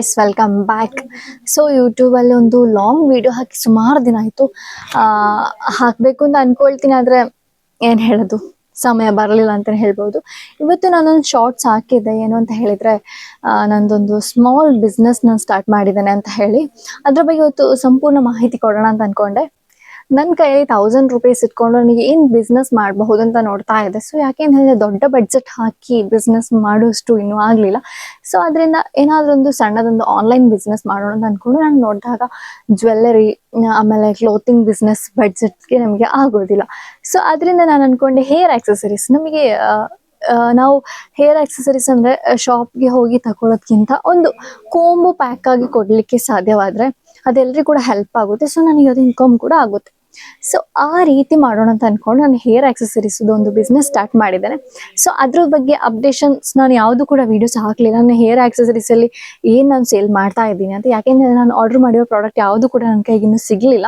S welcome back so ಯೂಟ್ಯೂಬಲ್ಲಿ ಒಂದು long video ಹಾಕಿ ಸುಮಾರು ದಿನ ಆಯಿತು. ಹಾಕಬೇಕು ಅಂತ ಅಂದ್ಕೊಳ್ತೀನಿ ಆದರೆ ಏನು ಹೇಳೋದು? ಸಮಯ ಬರಲಿಲ್ಲ ಅಂತಲೇ ಹೇಳ್ಬೋದು. ಇವತ್ತು ನಾನೊಂದು ಶಾರ್ಟ್ಸ್ ಹಾಕಿದ್ದೆ, ಏನು ಅಂತ ಹೇಳಿದರೆ ನಂದೊಂದು ಸ್ಮಾಲ್ ಬಿಸ್ನೆಸ್ ನಾನು ಸ್ಟಾರ್ಟ್ ಮಾಡಿದ್ದೇನೆ ಅಂತ ಹೇಳಿ. ಅದ್ರ ಬಗ್ಗೆ ಇವತ್ತು ಸಂಪೂರ್ಣ ಮಾಹಿತಿ ಕೊಡೋಣ ಅಂತ ಅನ್ಕೊಂಡೆ. ನನ್ನ ಕೈಯಲ್ಲಿ ತೌಸಂಡ್ ರುಪೀಸ್ ಇಟ್ಕೊಂಡು ನನಗೆ ಏನು ಬಿಸ್ನೆಸ್ ಮಾಡಬಹುದು ಅಂತ ನೋಡ್ತಾ ಇದೆ. ಸೊ ಯಾಕೆ ಹೇಳಿದ್ರೆ ದೊಡ್ಡ ಬಡ್ಜೆಟ್ ಹಾಕಿ ಬಿಸ್ನೆಸ್ ಮಾಡೋಷ್ಟು ಇನ್ನೂ ಆಗಲಿಲ್ಲ. ಸೊ ಅದರಿಂದ ಏನಾದರೂ ಒಂದು ಸಣ್ಣದೊಂದು ಆನ್ಲೈನ್ ಬಿಸ್ನೆಸ್ ಮಾಡೋಣ ಅಂತ ಅಂದ್ಕೊಂಡು ನಾನು ನೋಡಿದಾಗ ಜ್ಯುವೆಲ್ಲರಿ ಆಮೇಲೆ ಕ್ಲೋತಿಂಗ್ ಬಿಸ್ನೆಸ್ ಬಡ್ಜೆಟ್ಗೆ ನಮಗೆ ಆಗೋದಿಲ್ಲ. ಸೊ ಅದರಿಂದ ನಾನು ಅನ್ಕೊಂಡೆ ಹೇರ್ ಆಕ್ಸೆಸರೀಸ್ ನಮಗೆ ನಾವು ಹೇರ್ ಆಕ್ಸೆಸರೀಸ್ ಅಂದರೆ ಶಾಪ್ಗೆ ಹೋಗಿ ತಗೊಳ್ಳೋದ್ಕಿಂತ ಒಂದು ಕೋಂಬು ಪ್ಯಾಕ್ ಆಗಿ ಕೊಡಲಿಕ್ಕೆ ಸಾಧ್ಯವಾದರೆ ಅದೆಲ್ಲರಿಗೂ ಕೂಡ ಹೆಲ್ಪ್ ಆಗುತ್ತೆ. ಸೊ ನನಗೆ ಅದು ಇನ್ಕಮ್ ಕೂಡ ಆಗುತ್ತೆ. ಸೊ ಆ ರೀತಿ ಮಾಡೋಣ ಅಂತ ಅನ್ಕೊಂಡು ನಾನು ಹೇರ್ ಆಕ್ಸೆಸರೀಸ್ ಒಂದು ಬಿಸ್ನೆಸ್ ಸ್ಟಾರ್ಟ್ ಮಾಡಿದ್ದೇನೆ. ಸೊ ಅದ್ರ ಬಗ್ಗೆ ಅಪ್ಡೇಷನ್ಸ್ ನಾನು ಯಾವುದು ಕೂಡ ವೀಡಿಯೋಸ್ ಹಾಕಲಿಲ್ಲ. ನಾನು ಹೇರ್ ಆಕ್ಸೆಸರೀಸ್ ಅಲ್ಲಿ ಏನು ನಾನು ಸೇಲ್ ಮಾಡ್ತಾ ಇದ್ದೀನಿ ಅಂತ. ಯಾಕೆಂದ್ರೆ ನಾನು ಆರ್ಡರ್ ಮಾಡಿರೋ ಪ್ರಾಡಕ್ಟ್ ಯಾವುದು ಕೂಡ ನನ್ನ ಕೈಗೆ ಇನ್ನೂ ಸಿಗಲಿಲ್ಲ.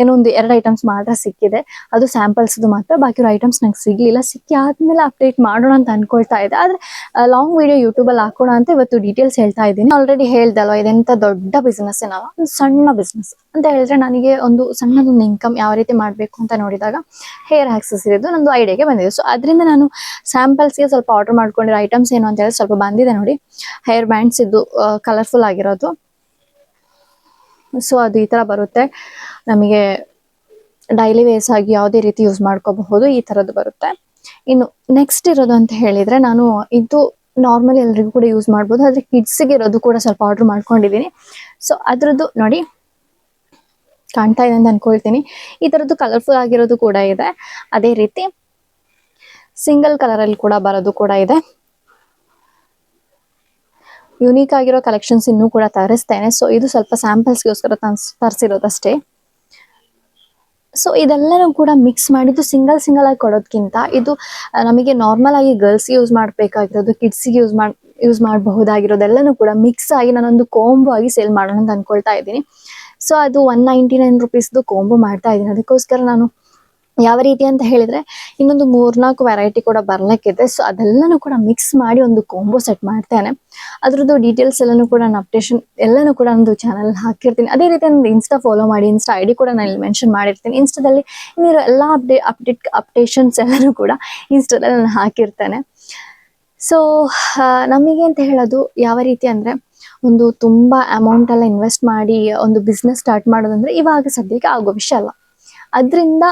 ಏನೋ ಒಂದು ಎರಡು ಐಟಮ್ಸ್ ಮಾತ್ರ ಸಿಕ್ಕಿದೆ. ಅದು ಸ್ಯಾಂಪಲ್ಸ್ ಮಾತ್ರ. ಬಾಕಿರೋ ಐಟಮ್ಸ್ ನಂಗೆ ಸಿಗಲಿಲ್ಲ. ಸಿಕ್ಕಿ ಆದ್ಮೇಲೆ ಅಪ್ಡೇಟ್ ಮಾಡೋಣ ಅಂತ ಅನ್ಕೊಳ್ತಾ ಇದ್ದೆ. ಆದರೆ ಲಾಂಗ್ ವಿಡಿಯೋ ಯೂಟ್ಯೂಬಲ್ಲಿ ಹಾಕೋಣ ಅಂತ ಇವತ್ತು ಡೀಟೇಲ್ಸ್ ಹೇಳ್ತಾ ಇದ್ದೀನಿ. ಆಲ್ರೆಡಿ ಹೇಳ್ದಲ್ವ? ಇದೆಂತ ದೊಡ್ಡ ಬಿಸ್ನೆಸ್ ಏನಲ್ಲ? ಒಂದು ಸಣ್ಣ ಬಿಸ್ನೆಸ್ ಅಂತ ಹೇಳಿದ್ರೆ ನನಗೆ ಒಂದು ಸಣ್ಣದೊಂದು ಇನ್ಕಮ್ ಯಾವ ರೀತಿ ಮಾಡಬೇಕು ಅಂತ ನೋಡಿದಾಗ ಹೇರ್ ಆಕ್ಸಸ್ ಇರೋದು ನಂದು ಐಡಿಯಾಗೆ ಬಂದಿದೆ. ಸೊ ಅದರಿಂದ ನಾನು ಸ್ಯಾಂಪಲ್ಸ್ಗೆ ಸ್ವಲ್ಪ ಆರ್ಡರ್ ಮಾಡ್ಕೊಂಡಿರೋ ಐಟಮ್ಸ್ ಏನು ಅಂತ ಹೇಳಿ ಸ್ವಲ್ಪ ಬಂದಿದೆ ನೋಡಿ. ಹೇರ್ ಬ್ಯಾಂಡ್ಸ್ ಇದು ಕಲರ್ಫುಲ್ ಆಗಿರೋದು. ಸೊ ಅದು ಈ ಥರ ಬರುತ್ತೆ. ನಮಗೆ ಡೈಲಿ ವೇಸ್ ಆಗಿ ಯಾವುದೇ ರೀತಿ ಯೂಸ್ ಮಾಡ್ಕೋಬಹುದು, ಈ ಥರದ್ದು ಬರುತ್ತೆ. ಇನ್ನು ನೆಕ್ಸ್ಟ್ ಇರೋದು ಅಂತ ಹೇಳಿದರೆ ನಾನು ಇದು ನಾರ್ಮಲ್ ಎಲ್ರಿಗೂ ಕೂಡ ಯೂಸ್ ಮಾಡ್ಬೋದು. ಆದರೆ ಕಿಡ್ಸಿಗೆ ಇರೋದು ಕೂಡ ಸ್ವಲ್ಪ ಆರ್ಡ್ರ್ ಮಾಡ್ಕೊಂಡಿದ್ದೀನಿ. ಸೊ ಅದರದ್ದು ನೋಡಿ. ಕಾಣ್ತಾ ಇದೆ ಅಂತ ಅನ್ಕೊಳ್ತೀನಿ. ಈ ಥರದ್ದು ಕಲರ್ಫುಲ್ ಆಗಿರೋದು ಕೂಡ ಇದೆ. ಅದೇ ರೀತಿ ಸಿಂಗಲ್ ಕಲರಲ್ಲಿ ಕೂಡ ಬರೋದು ಕೂಡ ಇದೆ. ಯುನೀಕ್ ಆಗಿರೋ ಕಲೆಕ್ಷನ್ಸ್ ಇನ್ನೂ ಕೂಡ ತರಿಸ್ತೇನೆ. ಸೊ ಇದು ಸ್ವಲ್ಪ ಸ್ಯಾಂಪಲ್ಸ್ಗೋಸ್ಕರ ತರ್ಸ್, ತರಿಸಿರೋದಷ್ಟೇ. ಸೊ ಇದೆಲ್ಲನೂ ಕೂಡ ಮಿಕ್ಸ್ ಮಾಡಿದ್ದು ಸಿಂಗಲ್ ಸಿಂಗಲ್ ಆಗಿ ಕೊಡೋದಕ್ಕಿಂತ ಇದು ನಮಗೆ ನಾರ್ಮಲ್ ಆಗಿ ಗರ್ಲ್ಸ್ ಯೂಸ್ ಮಾಡಬೇಕಾಗಿರೋದು ಕಿಡ್ಸ್ಗೆ ಯೂಸ್ ಮಾಡ್ ಯೂಸ್ ಮಾಡಬಹುದಾಗಿರೋದೆಲ್ಲನೂ ಕೂಡ ಮಿಕ್ಸ್ ಆಗಿ ನಾನೊಂದು ಕೋಂಬು ಆಗಿ ಸೇಲ್ ಮಾಡೋಣ ಅಂತ ಅನ್ಕೊಳ್ತಾ ಇದ್ದೀನಿ. ಸೊ ಅದು ಒನ್ ನೈಂಟಿ ನೈನ್ ರುಪೀಸ್ದು ಕೋಂಬು ಮಾಡ್ತಾ ಇದ್ದೀನಿ. ಅದಕ್ಕೋಸ್ಕರ ನಾನು ಯಾವ ರೀತಿ ಅಂತ ಹೇಳಿದ್ರೆ, ಇನ್ನೊಂದು ಮೂರ್ನಾಲ್ಕು ವೆರೈಟಿ ಕೂಡ ಬರ್ಲಿಕ್ಕಿದೆ. ಸೊ ಅದೆಲ್ಲನೂ ಕೂಡ ಮಿಕ್ಸ್ ಮಾಡಿ ಒಂದು ಕೋಂಬೋ ಸೆಟ್ ಮಾಡ್ತೇನೆ. ಅದ್ರದ್ದು ಡೀಟೇಲ್ಸ್ ಎಲ್ಲನೂ ಕೂಡ ನಾನು ಅಪ್ಡೇಷನ್ ಎಲ್ಲನೂ ಕೂಡ ನಂದು ಚಾನಲ್ ಹಾಕಿರ್ತೀನಿ. ಅದೇ ರೀತಿ ನಂದು ಇನ್ಸ್ಟಾ ಫಾಲೋ ಮಾಡಿ ಇನ್ಸ್ಟಾ ಐ ಡಿ ಕೂಡ ನಾನು ಇಲ್ಲಿ ಮೆನ್ಷನ್ ಮಾಡಿರ್ತೀನಿ. ಇನ್ಸ್ಟಾದಲ್ಲಿ ಇನ್ನಿರೋ ಎಲ್ಲ ಅಪ್ಡೇ ಅಪ್ಡೇಟ್ ಅಪ್ಡೇಷನ್ಸ್ ಎಲ್ಲನೂ ಕೂಡ ಇನ್ಸ್ಟಾದಲ್ಲಿ ನಾನು ಹಾಕಿರ್ತೇನೆ. ಸೊ ನಮಗೆ ಅಂತ ಹೇಳೋದು ಯಾವ ರೀತಿ ಅಂದರೆ ಒಂದು ತುಂಬಾ ಅಮೌಂಟ್ ಎಲ್ಲ ಇನ್ವೆಸ್ಟ್ ಮಾಡಿ, ಒಂದು ಬಿಸ್ನೆಸ್ ಸ್ಟಾರ್ಟ್ ಮಾಡೋದಂದ್ರೆ ಇವಾಗ ಸದ್ಯಕ್ಕೆ ಆಗೋ ವಿಷಯ ಅಲ್ಲ. ಅದರಿಂದ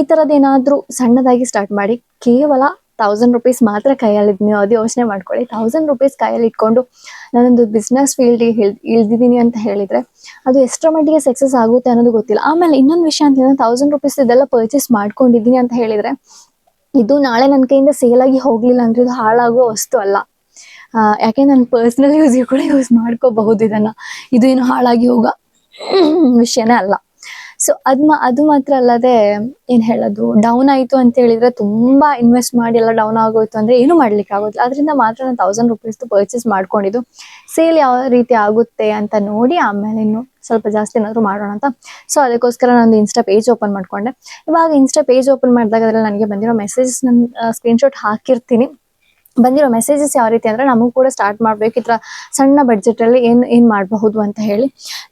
ಈ ಥರದ್ದೇನಾದರೂ ಸಣ್ಣದಾಗಿ ಸ್ಟಾರ್ಟ್ ಮಾಡಿ, ಕೇವಲ ಥೌಸಂಡ್ ರುಪೀಸ್ ಮಾತ್ರ ಕೈಯಲ್ಲಿ ನೀವು ಅದು ಯೋಚನೆ ಮಾಡ್ಕೊಳ್ಳಿ. ಥೌಸಂಡ್ ರುಪೀಸ್ ಕೈಯಲ್ಲಿ ಇಟ್ಕೊಂಡು ನಾನೊಂದು ಬಿಸ್ನೆಸ್ ಫೀಲ್ಡಿಗೆ ಇಳ್, ಇಳ್ದಿದ್ದೀನಿ ಅಂತ ಹೇಳಿದರೆ ಅದು ಎಷ್ಟರ ಮಟ್ಟಿಗೆ ಸಕ್ಸಸ್ ಆಗುತ್ತೆ ಅನ್ನೋದು ಗೊತ್ತಿಲ್ಲ. ಆಮೇಲೆ ಇನ್ನೊಂದು ವಿಷಯ ಅಂತ ಹೇಳಿದ್ರೆ ತೌಸಂಡ್ ರುಪೀಸ್ ಇದೆಲ್ಲ ಪರ್ಚೇಸ್ ಮಾಡ್ಕೊಂಡಿದ್ದೀನಿ ಅಂತ ಹೇಳಿದ್ರೆ, ಇದು ನಾಳೆ ನನ್ನ ಕೈಯಿಂದ ಸೇಲ್ ಆಗಿ ಹೋಗಲಿಲ್ಲ ಅಂದ್ರೆ ಇದು ಹಾಳಾಗೋ ವಸ್ತು ಅಲ್ಲ. ಯಾಕೆ ನಾನು ಪರ್ಸ್ನಲ್ ಯೂಸ್ ಕೂಡ ಯೂಸ್ ಮಾಡ್ಕೋಬಹುದು ಇದನ್ನು. ಇದು ಏನು ಹಾಳಾಗಿ ಹೋಗೋ ವಿಷಯನೇ ಅಲ್ಲ. ಸೊ ಅದು ಮಾ, ಅದು ಮಾತ್ರ ಅಲ್ಲದೆ ಏನು ಹೇಳೋದು? ಡೌನ್ ಆಯಿತು ಅಂತ ಹೇಳಿದ್ರೆ ತುಂಬ ಇನ್ವೆಸ್ಟ್ ಮಾಡಿ ಎಲ್ಲ ಡೌನ್ ಆಗೋಯ್ತು ಅಂದರೆ ಏನು ಮಾಡ್ಲಿಕ್ಕೆ ಆಗೋದಿಲ್ಲ. ಅದರಿಂದ ಮಾತ್ರ ನಾನು ತೌಸಂಡ್ ರುಪೀಸ್ದು ಪರ್ಚೇಸ್ ಮಾಡ್ಕೊಂಡಿದ್ದು. ಸೇಲ್ ಯಾವ ರೀತಿ ಆಗುತ್ತೆ ಅಂತ ನೋಡಿ ಆಮೇಲೆ ಇನ್ನು ಸ್ವಲ್ಪ ಜಾಸ್ತಿ ಏನಾದರೂ ಮಾಡೋಣ ಅಂತ. ಸೊ ಅದಕ್ಕೋಸ್ಕರ ನಾನು ಇನ್ಸ್ಟಾ ಪೇಜ್ ಓಪನ್ ಮಾಡ್ಕೊಂಡೆ. ಇವಾಗ ಇನ್ಸ್ಟಾ ಪೇಜ್ ಓಪನ್ ಮಾಡಿದಾಗ ಅದರಲ್ಲಿ ನನಗೆ ಬಂದಿರೋ ಮೆಸೇಜಸ್ ನಾನು ಸ್ಕ್ರೀನ್ಶಾಟ್ ಹಾಕಿರ್ತೀನಿ. ಬಂದಿರೋ ಮೆಸೇಜಸ್ ಯಾವ ರೀತಿ ಅಂದ್ರೆ ನಮಗೂ ಕೂಡ ಸ್ಟಾರ್ಟ್ ಮಾಡ್ಬೇಕು. ಈ ಸಣ್ಣ ಬಡ್ಜೆಟಲ್ಲಿ ಏನು, ಏನ್ ಮಾಡಬಹುದು ಅಂತ ಹೇಳಿ.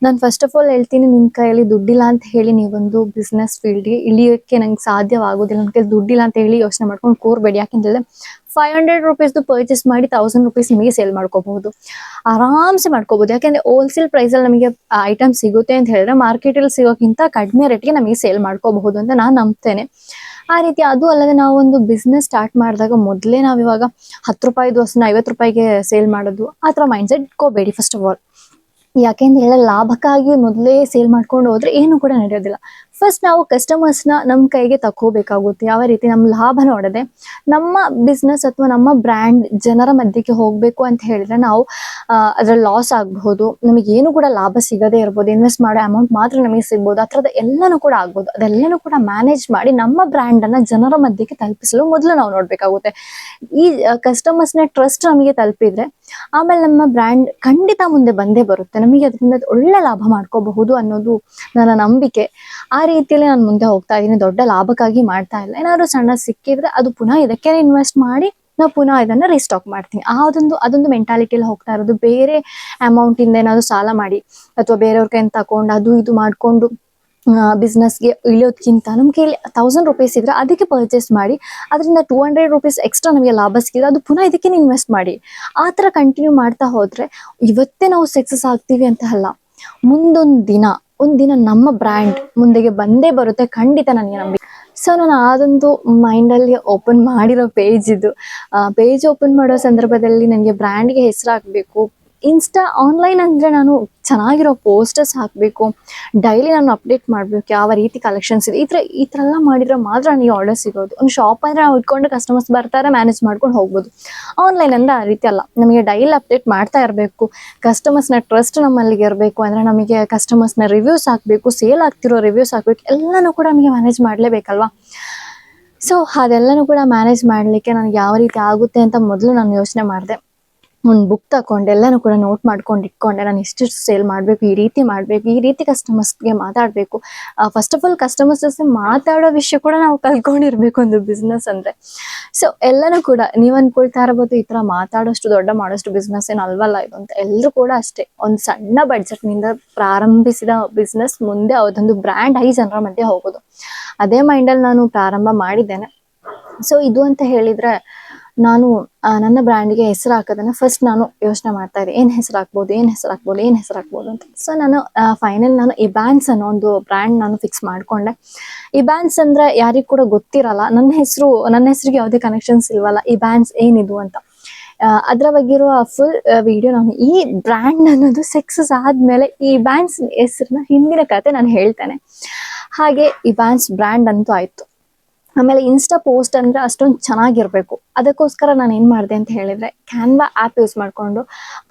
ನಾನು ಫಸ್ಟ್ ಆಫ್ ಆಲ್ ಹೇಳ್ತೀನಿ ನಿಮ್ಮ ಕೈಯಲ್ಲಿ ದುಡ್ಡಿಲ್ಲ ಅಂತ ಹೇಳಿ ನೀವೊಂದು ಬಿಸ್ನೆಸ್ ಫೀಲ್ಡ್ಗೆ ಇಳಿಯೋಕ್ಕೆ ನಂಗೆ ಸಾಧ್ಯವಾಗೋದಿಲ್ಲ. ನನ್ನ ಕೈಲಿ ದುಡ್ಡಿಲ್ಲ ಅಂತ ಹೇಳಿ ಯೋಚನೆ ಮಾಡ್ಕೊಂಡು ಕೂರ್ಬೇಡಿ ಹೇಳಿದ್ರೆ ಫೈವ್ ಹಂಡ್ರೆಡ್ ರುಪೀಸ್ದು ಪರ್ಚೇಸ್ ಮಾಡಿ ತೌಸಂಡ್ ರುಪೀಸ್ ನಿಮಗೆ ಸೇಲ್ ಮಾಡ್ಕೋಬಹುದು. ಆರಾಮ್ಸೆ ಮಾಡ್ಕೋಬಹುದು. ಯಾಕೆಂದ್ರೆ ಹೋಲ್ಸೇಲ್ ಪ್ರೈಸಲ್ಲಿ ನಮಗೆ ಐಟಮ್ ಸಿಗುತ್ತೆ ಅಂತ ಹೇಳಿದ್ರೆ ಮಾರ್ಕೆಟಲ್ಲಿ ಸಿಗೋಕ್ಕಿಂತ ಕಡಿಮೆ ರೇಟ್ಗೆ ನಮಗೆ ಸೇಲ್ ಮಾಡ್ಕೋಬಹುದು ಅಂತ ನಾನು ನಂಬ್ತೇನೆ. ಆ ರೀತಿ ಅದು ಅಲ್ಲದೆ ನಾವು ಒಂದು ಬಿಸ್ನೆಸ್ ಸ್ಟಾರ್ಟ್ ಮಾಡಿದಾಗ ಮೊದಲೇ ನಾವು ಇವಾಗ ಹತ್ತು ರೂಪಾಯಿದು ವಸ್ತುನ ಐವತ್ತು ರೂಪಾಯಿಗೆ ಸೇಲ್ ಮಾಡೋದು, ಆ ಥರ ಮೈಂಡ್ಸೆಟ್ ಇಟ್ಕೋಬೇಡಿ ಫಸ್ಟ್ ಆಫ್ ಆಲ್ ಯಾಕೆಂದ್ರೆ ಎಲ್ಲ ಲಾಭಕ್ಕಾಗಿ ಮೊದಲೇ ಸೇಲ್ ಮಾಡ್ಕೊಂಡು ಹೋದ್ರೆ ಏನು ಕೂಡ ನಡೆಯೋದಿಲ್ಲ. ಫಸ್ಟ್ ನಾವು ಕಸ್ಟಮರ್ಸ್ನ ನಮ್ಮ ಕೈಗೆ ತಗೋಬೇಕಾಗುತ್ತೆ ಯಾವ ರೀತಿ ನಮ್ಮ ಲಾಭ ನೋಡದೆ ನಮ್ಮ ಬಿಸ್ನೆಸ್ ಅಥವಾ ನಮ್ಮ ಬ್ರ್ಯಾಂಡ್ ಜನರ ಮಧ್ಯಕ್ಕೆ ಹೋಗಬೇಕು ಅಂತ ಹೇಳಿದ್ರೆ ನಾವು ಅದರ ಲಾಸ್ ಆಗಬಹುದು. ನಮಗೆ ಏನು ಕೂಡ ಲಾಭ ಸಿಗದೇ ಇರ್ಬೋದು. ಇನ್ವೆಸ್ಟ್ ಮಾಡೋ ಅಮೌಂಟ್ ಮಾತ್ರ ನಮಗೆ ಸಿಗ್ಬೋದು. ಆ ಥರದ ಎಲ್ಲನೂ ಕೂಡ ಆಗ್ಬೋದು. ಅದೆಲ್ಲನೂ ಕೂಡ ಮ್ಯಾನೇಜ್ ಮಾಡಿ ನಮ್ಮ ಬ್ರ್ಯಾಂಡನ್ನು ಜನರ ಮಧ್ಯಕ್ಕೆ ತಲುಪಿಸಲು ಮೊದಲು ನಾವು ನೋಡಬೇಕಾಗುತ್ತೆ. ಈ ಕಸ್ಟಮರ್ಸ್ನ ಟ್ರಸ್ಟ್ ನಮಗೆ ತಲುಪಿದ್ರೆ ಆಮೇಲೆ ನಮ್ಮ ಬ್ರ್ಯಾಂಡ್ ಖಂಡಿತ ಮುಂದೆ ಬಂದೇ ಬರುತ್ತೆ. ನಮಗೆ ಅದರಿಂದ ಒಳ್ಳೆ ಲಾಭ ಮಾಡ್ಕೋಬಹುದು ಅನ್ನೋದು ನನ್ನ ನಂಬಿಕೆ. ಆ ರೀತಿಯಲ್ಲಿ ನಾನು ಮುಂದೆ ಹೋಗ್ತಾ ಇದ್ದೀನಿ ದೊಡ್ಡ ಲಾಭಕ್ಕಾಗಿ ಮಾಡ್ತಾ ಇಲ್ಲ. ಏನಾದ್ರು ಸಣ್ಣ ಸಿಕ್ಕಿದ್ರೆ ಅದು ಪುನಃ ಇದಕ್ಕೆ ಇನ್ವೆಸ್ಟ್ ಮಾಡಿ ನಾವು ಪುನಃ ಇದನ್ನ ರೀಸ್ಟಾಕ್ ಮಾಡ್ತೀನಿ. ಆ ಅದೊಂದು ಅದೊಂದು ಮೆಂಟಾಲಿಟಿಯಲ್ಲಿ ಹೋಗ್ತಾ ಇರೋದು. ಬೇರೆ ಅಮೌಂಟ್ ಇಂದ ಏನಾದ್ರು ಸಾಲ ಮಾಡಿ, ಅಥವಾ ಬೇರೆಯವ್ರ ಕೈಯಿಂದ ತಕೊಂಡು, ಅದು ಇದು ಮಾಡ್ಕೊಂಡು ಬಿಸ್ನೆಸ್ಗೆ ಇಳಿಯೋದ್ಕಿಂತ ನಮ್ಮ ಕೈಲಿ ತೌಸಂಡ್ ರುಪೀಸ್ ಇದ್ರೆ ಅದಕ್ಕೆ ಪರ್ಚೇಸ್ ಮಾಡಿ, ಅದರಿಂದ ಟೂ ಹಂಡ್ರೆಡ್ ರುಪೀಸ್ ಎಕ್ಸ್ಟ್ರಾ ನಮಗೆ ಲಾಭ ಸಿಕ್ಕಿದ್ರೆ ಅದು ಪುನಃ ಇದಕ್ಕೆ ಇನ್ವೆಸ್ಟ್ ಮಾಡಿ. ಆ ಥರ ಕಂಟಿನ್ಯೂ ಮಾಡ್ತಾ ಹೋದ್ರೆ ಇವತ್ತೇ ನಾವು ಸಕ್ಸಸ್ ಆಗ್ತೀವಿ ಅಂತ ಅಲ್ಲ. ಮುಂದೊಂದು ದಿನ ಒಂದು ದಿನ ನಮ್ಮ ಬ್ರ್ಯಾಂಡ್ ಮುಂದೆಗೆ ಬಂದೇ ಬರುತ್ತೆ, ಖಂಡಿತ ನನಗೆ ನಂಬಿಕೆ ಸೊ ನಾನು ಅದೊಂದು ಮೈಂಡಲ್ಲಿ ಓಪನ್ ಮಾಡಿರೋ ಪೇಜ್ ಇದು. ಪೇಜ್ ಓಪನ್ ಮಾಡೋ ಸಂದರ್ಭದಲ್ಲಿ ನನಗೆ ಬ್ರ್ಯಾಂಡ್ಗೆ ಹೆಸರಾಗಬೇಕು ಇನ್ಸ್ಟಾ ಆನ್ಲೈನ್ ಅಂದರೆ ನಾನು ಚೆನ್ನಾಗಿರೋ ಪೋಸ್ಟರ್ಸ್ ಹಾಕಬೇಕು ಡೈಲಿ ನಾನು ಅಪ್ಡೇಟ್ ಮಾಡಬೇಕು, ಯಾವ ರೀತಿ ಕಲೆಕ್ಷನ್ಸ್ ಇದೆ, ಈ ಥರ ಈ ಥರ ಎಲ್ಲ ಮಾಡಿದ್ರೆ ಮಾತ್ರ ನನಗೆ ಆರ್ಡರ್ ಸಿಗೋದು. ಒಂದು ಶಾಪ್ ಅಂದರೆ ನಾವು ಇಟ್ಕೊಂಡು ಕಸ್ಟಮರ್ಸ್ ಬರ್ತಾರೆ ಮ್ಯಾನೇಜ್ ಮಾಡ್ಕೊಂಡು ಹೋಗ್ಬೋದು. ಆನ್ಲೈನ್ ಅಂದರೆ ಆ ರೀತಿ ಅಲ್ಲ. ನಮಗೆ ಡೈಲಿ ಅಪ್ಡೇಟ್ ಮಾಡ್ತಾ ಇರಬೇಕು. ಕಸ್ಟಮರ್ಸ್ನ ಟ್ರಸ್ಟ್ ನಮ್ಮಲ್ಲಿಗೆ ಇರಬೇಕು. ಅಂದರೆ ನಮಗೆ ಕಸ್ಟಮರ್ಸ್ನ ರಿವ್ಯೂಸ್ ಹಾಕಬೇಕು ಸೇಲ್ ಆಗ್ತಿರೋ ರಿವ್ಯೂಸ್ ಹಾಕಬೇಕು, ಎಲ್ಲನೂ ಕೂಡ ನಮಗೆ ಮ್ಯಾನೇಜ್ ಮಾಡಲೇಬೇಕಲ್ವಾ? ಸೊ ಅದೆಲ್ಲನೂ ಕೂಡ ಮ್ಯಾನೇಜ್ ಮಾಡಲಿಕ್ಕೆ ನನಗೆ ಯಾವ ರೀತಿ ಆಗುತ್ತೆ ಅಂತ ಮೊದಲು ನಾನು ಯೋಚನೆ ಮಾಡಿದೆ. ಒಂದು ಬುಕ್ ತಗೊಂಡು ಎಲ್ಲಾನು ಕೂಡ ನೋಟ್ ಮಾಡ್ಕೊಂಡು ಇಟ್ಕೊಂಡೆ ನಾನು ಇಷ್ಟು ಸೇಲ್ ಮಾಡಬೇಕು, ಈ ರೀತಿ ಮಾಡಬೇಕು, ಈ ರೀತಿ ಕಸ್ಟಮರ್ಸ್ಗೆ ಮಾತಾಡಬೇಕು. ಫಸ್ಟ್ ಆಫ್ ಆಲ್ ಕಸ್ಟಮರ್ಸ್ ಜೊತೆ ಮಾತಾಡೋ ವಿಷಯ ಕೂಡ ನಾವು ಕಲ್ತ್ಕೊಂಡಿರ್ಬೇಕು ಒಂದು ಬಿಸ್ನೆಸ್ ಅಂದರೆ. ಸೊ ಎಲ್ಲನೂ ಕೂಡ ನೀವು ಅನ್ಕೊಳ್ತಾ ಇರ್ಬೋದು ಈ ಥರ ಮಾತಾಡೋಷ್ಟು ದೊಡ್ಡ ಮಾಡೋಷ್ಟು ಬಿಸ್ನೆಸ್ ಏನು ಅಲ್ವಲ್ಲ ಇದು ಅಂತ. ಎಲ್ಲರೂ ಕೂಡ ಅಷ್ಟೇ. ಒಂದು ಸಣ್ಣ ಬಡ್ಜೆಟ್ನಿಂದ ಪ್ರಾರಂಭಿಸಿದ ಬಿಸ್ನೆಸ್ ಮುಂದೆ ಅದೊಂದು ಬ್ರ್ಯಾಂಡ್ ಐ ಜನರ ಮಧ್ಯೆ ಹೋಗೋದು. ಅದೇ ಮೈಂಡಲ್ಲಿ ನಾನು ಪ್ರಾರಂಭ ಮಾಡಿದ್ದೇನೆ. ಸೊ ಇದು ಅಂತ ಹೇಳಿದ್ರೆ ನಾನು ನನ್ನ ಬ್ರ್ಯಾಂಡ್ಗೆ ಹೆಸರು ಹಾಕೋದನ್ನ ಫಸ್ಟ್ ನಾನು ಯೋಚನೆ ಮಾಡ್ತಾ ಇದ್ದೆ. ಏನು ಹೆಸರು ಹಾಕ್ಬೋದು, ಏನು ಹೆಸರು ಹಾಕ್ಬೋದು, ಏನು ಹೆಸರು ಹಾಕ್ಬೋದು ಅಂತ. ಸೊ ನಾನು ಫೈನಲ್ ನಾನು ಇಬ್ಯಾನ್ಸ್ ಅನ್ನೋ ಒಂದು ಬ್ರ್ಯಾಂಡ್ ನಾನು ಫಿಕ್ಸ್ ಮಾಡ್ಕೊಂಡೆ. ಇಬ್ಯಾನ್ಸ್ ಅಂದ್ರೆ ಯಾರಿಗೂ ಕೂಡ ಗೊತ್ತಿರಲ್ಲ. ನನ್ನ ಹೆಸರು, ನನ್ನ ಹೆಸರಿಗೆ ಯಾವುದೇ ಕನೆಕ್ಷನ್ಸ್ ಇಲ್ವಲ್ಲ. ಇಬ್ಯಾನ್ಸ್ ಏನಿದು ಅಂತ. ಅದ್ರ ಬಗ್ಗೆ ಇರುವ ಫುಲ್ ವಿಡಿಯೋ ನಾನು ಈ ಬ್ರ್ಯಾಂಡ್ ಅನ್ನೋದು ಸಕ್ಸಸ್ ಆದಮೇಲೆ ಈ ಬ್ಯಾನ್ಸ್ ಹೆಸರನ್ನ ಹಿಂದಿನ ಕತೆ ನಾನು ಹೇಳ್ತೇನೆ. ಹಾಗೆ ಈ ಬ್ಯಾನ್ಸ್ ಬ್ರ್ಯಾಂಡ್ ಅಂತೂ ಆಯ್ತು. ಆಮೇಲೆ ಇನ್ಸ್ಟಾ ಪೋಸ್ಟ್ ಅಂದ್ರೆ ಅಷ್ಟೊಂದು ಚೆನ್ನಾಗಿರ್ಬೇಕು. ಅದಕ್ಕೋಸ್ಕರ ನಾನು ಏನು ಮಾಡಿದೆ ಅಂತ ಹೇಳಿದ್ರೆ ಕ್ಯಾನ್ವಾ ಆ್ಯಪ್ ಯೂಸ್ ಮಾಡಿಕೊಂಡು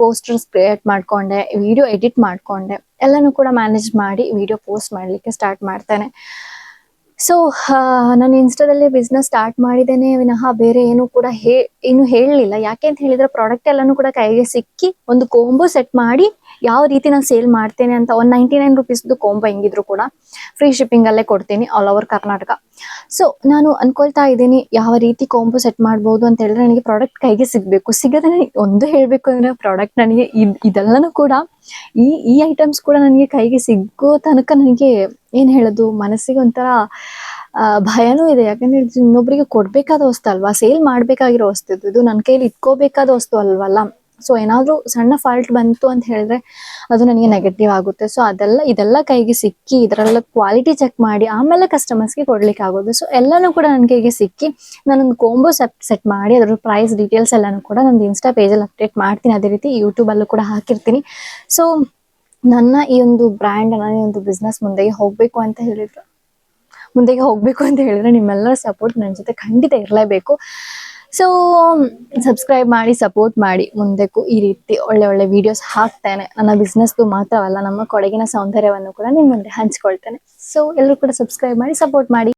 ಪೋಸ್ಟರ್ಸ್ ಕ್ರಿಯೇಟ್ ಮಾಡ್ಕೊಂಡೆ ವಿಡಿಯೋ ಎಡಿಟ್ ಮಾಡ್ಕೊಂಡೆ, ಎಲ್ಲನೂ ಕೂಡ ಮ್ಯಾನೇಜ್ ಮಾಡಿ ವಿಡಿಯೋ ಪೋಸ್ಟ್ ಮಾಡಲಿಕ್ಕೆ ಸ್ಟಾರ್ಟ್ ಮಾಡ್ತೇನೆ. ಸೊ ನಾನು ಇನ್ಸ್ಟಾದಲ್ಲಿ ಬಿಸ್ನೆಸ್ ಸ್ಟಾರ್ಟ್ ಮಾಡಿದ್ದೇನೆ, ವಿನಃ ಬೇರೆ ಏನು ಕೂಡ ಹೇ, ಏನು ಹೇಳಲಿಲ್ಲ. ಯಾಕೆ ಅಂತ ಹೇಳಿದ್ರೆ ಪ್ರಾಡಕ್ಟ್ ಎಲ್ಲನೂ ಕೂಡ ಕೈಗೆ ಸಿಕ್ಕಿ ಒಂದು ಕೋಂಬೋ ಸೆಟ್ ಮಾಡಿ ಯಾವ ರೀತಿ ನಾನು ಸೇಲ್ ಮಾಡ್ತೇನೆ ಅಂತ ಒನ್ ನೈಂಟಿ ನೈನ್ ರುಪೀಸ್ದು ಕೋಂಬೋ ಹೆಂಗಿದ್ರು ಕೂಡ ಫ್ರೀ ಶಿಪ್ಪಿಂಗಲ್ಲೇ ಕೊಡ್ತೀನಿ ಆಲ್ ಓವರ್ ಕರ್ನಾಟಕ ಸೊ ನಾನು ಅನ್ಕೊಳ್ತಾ ಇದ್ದೀನಿ, ಯಾವ ರೀತಿ ಕೋಂಬು ಸೆಟ್ ಮಾಡ್ಬೋದು ಅಂತ ಹೇಳಿದ್ರೆ ನನಗೆ ಪ್ರಾಡಕ್ಟ್ ಕೈಗೆ ಸಿಗಬೇಕು. ಸಿಗದೆ ನನಗೆ ಒಂದು ಹೇಳಬೇಕು ಅಂದರೆ ಪ್ರಾಡಕ್ಟ್ ನನಗೆ ಇದು ಇದೆಲ್ಲನೂ ಕೂಡ ಈ ಈ ಐಟಮ್ಸ್ ಕೂಡ ನನಗೆ ಕೈಗೆ ಸಿಗೋ ತನಕ ನನಗೆ ಏನು ಹೇಳೋದು? ಮನಸ್ಸಿಗೆ ಒಂಥರ ಭಯನೂ ಇದೆ. ಯಾಕಂದ್ರೆ ಇನ್ನೊಬ್ಬರಿಗೆ ಕೊಡಬೇಕಾದ ವಸ್ತು ಅಲ್ವಾ? ಸೇಲ್ ಮಾಡಬೇಕಾಗಿರೋ ವಸ್ತು. ಇದು. ನನ್ನ ಕೈಲಿ ಇಟ್ಕೋಬೇಕಾದ ವಸ್ತು ಅಲ್ವಲ್ಲ? ಸೊ ಏನಾದರೂ ಸಣ್ಣ ಫಾಲ್ಟ್ ಬಂತು ಅಂತ ಹೇಳಿದ್ರೆ ಅದು ನನಗೆ ನೆಗೆಟಿವ್ ಆಗುತ್ತೆ. ಸೊ ಅದೆಲ್ಲ, ಇದೆಲ್ಲ ಕೈಗೆ ಸಿಕ್ಕಿ ಇದರೆಲ್ಲ ಕ್ವಾಲಿಟಿ ಚೆಕ್ ಮಾಡಿ ಆಮೇಲೆ ಕಸ್ಟಮರ್ಸ್ಗೆ ಕೊಡ್ಲಿಕ್ಕೆ ಆಗೋದು. ಸೊ ಎಲ್ಲನೂ ಕೂಡ ನನ್ನ ಕೈಗೆ ಸಿಕ್ಕಿ ನಾನೊಂದು ಕೋಂಬೋ ಸೆಪ್ ಸೆಟ್ ಮಾಡಿ ಅದ್ರ ಪ್ರೈಸ್ ಡೀಟೇಲ್ಸ್ ಎಲ್ಲನೂ ಕೂಡ ನಂದು ಇನ್ಸ್ಟಾ ಪೇಜಲ್ಲಿ ಅಪ್ಡೇಟ್ ಮಾಡ್ತೀನಿ. ಅದೇ ರೀತಿ ಯೂಟ್ಯೂಬಲ್ಲೂ ಕೂಡ ಹಾಕಿರ್ತೀನಿ. ಸೊ ನನ್ನ ಈ ಒಂದು ಬ್ರ್ಯಾಂಡ್ ನನ್ನ ಈ ಒಂದು ಬಿಸ್ನೆಸ್ ಮುಂದೆಗೆ ಹೋಗಬೇಕು ಅಂತ ಹೇಳಿದ್ರು. ಮುಂದೆಗೆ ಹೋಗಬೇಕು ಅಂತ ಹೇಳಿದ್ರೆ ನಿಮ್ಮೆಲ್ಲರ ಸಪೋರ್ಟ್ ನನ್ನ ಜೊತೆ ಖಂಡಿತ ಇರಲೇಬೇಕು. ಸೊ ಸಬ್ಸ್ಕ್ರೈಬ್ ಮಾಡಿ ಸಪೋರ್ಟ್ ಮಾಡಿ ಮುಂದಕ್ಕೂ ಈ ರೀತಿ ಒಳ್ಳೆ ಒಳ್ಳೆ ವಿಡಿಯೋಸ್ ಹಾಕ್ತೇನೆ. ನನ್ನ ಬಿಸ್ನೆಸ್ದು ಮಾತ್ರವಲ್ಲ, ನಮ್ಮ ಕೊಡಗಿನ ಸೌಂದರ್ಯವನ್ನು ಕೂಡ ನಿಮ್ಮ ಮುಂದೆ ಹಂಚ್ಕೊಳ್ತೇನೆ. ಸೊ ಎಲ್ಲರೂ ಕೂಡ ಸಬ್ಸ್ಕ್ರೈಬ್ ಮಾಡಿ ಸಪೋರ್ಟ್ ಮಾಡಿ.